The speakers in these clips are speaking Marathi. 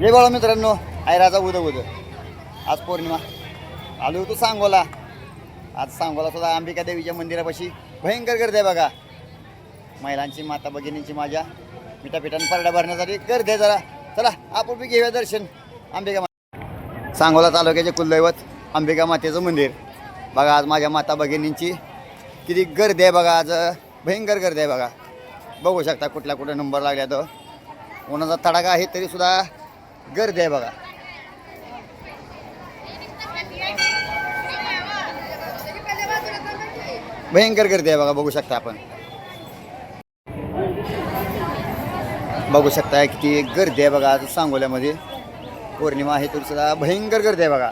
जय बाळा मित्रांनो राजा उद उद. आज पौर्णिमा. आलो होतो सांगोला. आज सांगोला सुद्धा अंबिका देवीच्या मंदिरापाशी. भयंकर गर्दी आहे बघा. महिलांची माता भगिनींची माझ्या. मिठापिठाने परड्या भरण्यासाठी गर्दी आहे जरा. चला आपण बी घेऊया दर्शन. अंबिका माता सांगोला तालुक्याचे कुलदैवत अंबिका मातेचं मंदिर. बघा आज माझ्या माता भगिनींची किती गर्दी आहे बघा. आज भयंकर गर्दी आहे बघा. बघू शकता कुठल्या कुठे नंबर लागल्या तर उन्हाचा तडाखा आहे तरी सुद्धा गर्दी आहे बघा. भयंकर गर्दी आहे बघा बघू शकता आपण. बघू शकता किती गर्दी आहे बघा आज सांगोल्यामध्ये. पौर्णिमा आहे तरी सुद्धा भयंकर गर्दी आहे बघा.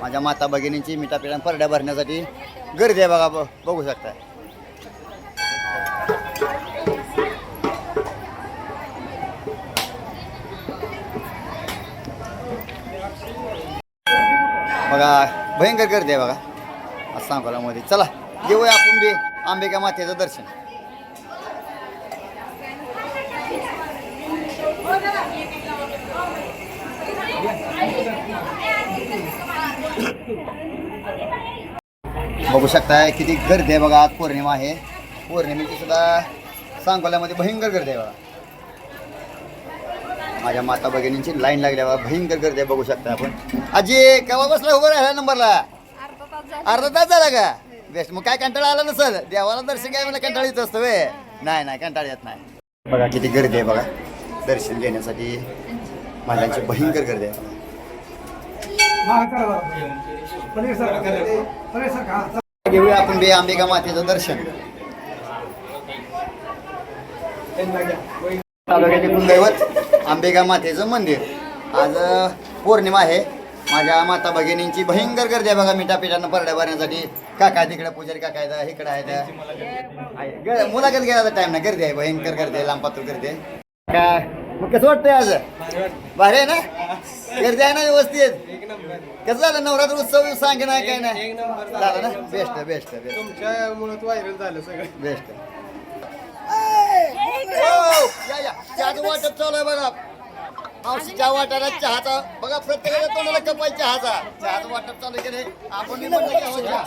माझ्या माता भगिनींची मिठापिठा परड्या भरण्यासाठी गर्दी आहे बघा ब- बघू शकता. बघा भयंकर गर्दी आहे बघा. आज सांगोल्यामध्ये चला घेऊया आपण बी आंबेका मातेचं दर्शन. बघू शकताय किती गर्दी आहे बघा. आज पौर्णिमा आहे. पौर्णिमेची सुद्धा सांगोल्यामध्ये भयंकर गर्दी आहे बघा. माझ्या माता भगिनींची लाईन लागल्या बघा भयंकर गर्दी आहे बघू शकता आपण. आजी केव्हा बसला उभं राहिला नंबरला? अर्धा तास झाला. का? बेस्ट मग काय कंटाळा आला नसल? देवाला दर्शन काय मला कंटाळा येत असतं वे नाही नाही कंटाळा येत नाही. बघा किती गर्दी आहे बघा. दर्शन घेण्यासाठी महिलांची भयंकर गर्दी आहे. घेऊया आपण बे अंबिका मातेचं दर्शन. तालुक्याचे कुलदैवत अंबिका मातेचं मंदिर. आज पौर्णिमा आहे. माझ्या माता भगिनींची भयंकर गर्दी आहे बघा मिठा पिठानं परड्या भरण्यासाठी. काका तिकडे पुजारी काका आहेत इकडे आहेत. आहे. ग- मुलाखत घ्यायला टाइम नाही गर्दी आहे भयंकर गर्दी आहे लांब पातूर गर्दी आहे. काय मग कसं वाटतंय आज? भारी आहे ना? गर्दी आहे ना व्यवस्थित? कसं झालं नवरात्र उत्सव सांगे नाही काय नाही? झालं ना? बेस्ट बेस्ट बेस्ट व्हायरल झालं सगळं. बेस्ट या या चहाचं वाटप चालू आहे बघा. मावशी चहा वाटायला चहाचा बघा प्रत्येकाला तोंडाला कपाय चहाचा. चहाचं वाटप चालू केले आपण बी म्हणलं की हो चहा.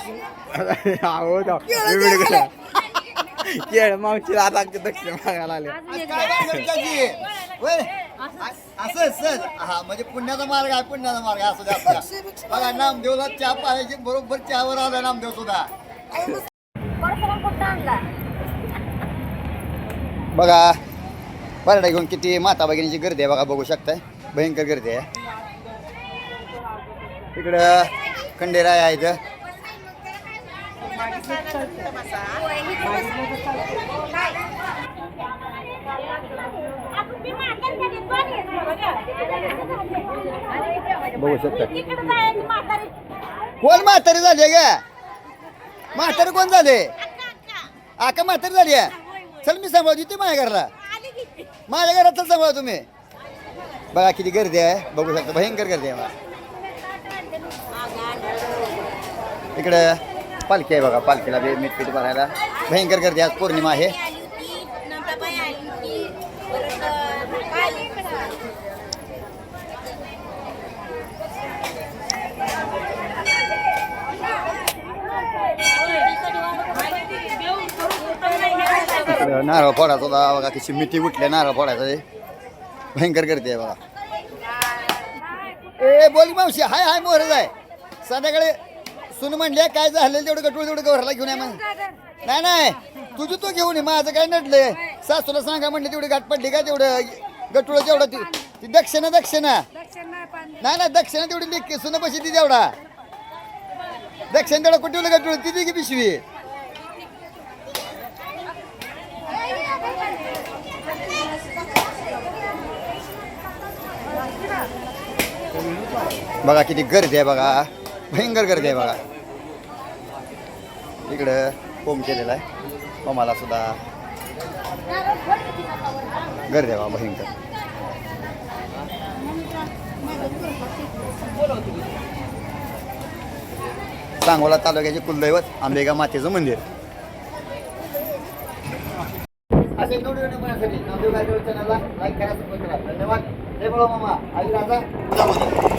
केळ मागची आता दक्षिण मागायला आले. असं सहज. हा म्हणजे पुण्याचा मार्ग आहे पुण्याचा मार्ग आहे, असू द्या असू द्या. बघा नामदेवला चहा पाहायची बरोबर चहावर आला नामदेव सुद्धा. बघा परडा घेऊन किती माता भगिनीची गर्दी आहे बघा बघू शकताय. भयंकर गर्दी आहे. इकडं खंडेराय आहे इथं बघू शकता. कोण म्हातारी झाली आहे का म्हातारी कोण झाले? आका म्हातारी झाली आहे? चल मी सांभाळतो ती माझ्या घरला. माझ्या घरात चल सांभाळा तुम्ही. बघा किती गर्दी आहे. बघू शकता. भयंकर गर्दी आहे. बघा इकडं पालखी आहे बघा. पालखीला बी मीठ पीठ भरायला. भयंकर गर्दी आहे. आज पौर्णिमा आहे. इकडं नारळ फोडायचा होता बघा कशी मिठी उठल्या नारळ फोडायचं भयंकर गर्दी आहे बघा. ए बोल मावशी हाय हाय मोहरच आहे. संध्याकाळी सुन म्हणले काय झालं तेवढं गटूळ तेवढं घरला घेऊन आहे मग. नाही नाही तुझं तू घेऊन ये माझं काय नटलंय सासूला सांगा म्हणले तेवढी गाठ पडली का तेवढं? गटूळ तेवढं ती ती दक्षिणा दक्षिणा. नाही नाही दक्षिणा तेवढी लिख सुन बशी ती तेवढा. दक्षिण तेवढं कुठे गटूळ? ती की पिशवी. बघा किती गर्दी आहे बघा. भयंकर गर्दी आहे बघा. इकडं होम केलेला आहे. होमाला सुद्धा गर्दी आहे बघा भयंकर. सांगोला तालुक्याचे कुलदैवत आंबेगा मातेचं मंदिर. असे व्हिडिओ बनवण्यासाठी नामदेव गायकवाड चॅनलला लाईक करा धन्यवाद. जय बोला मामा. आई राजा.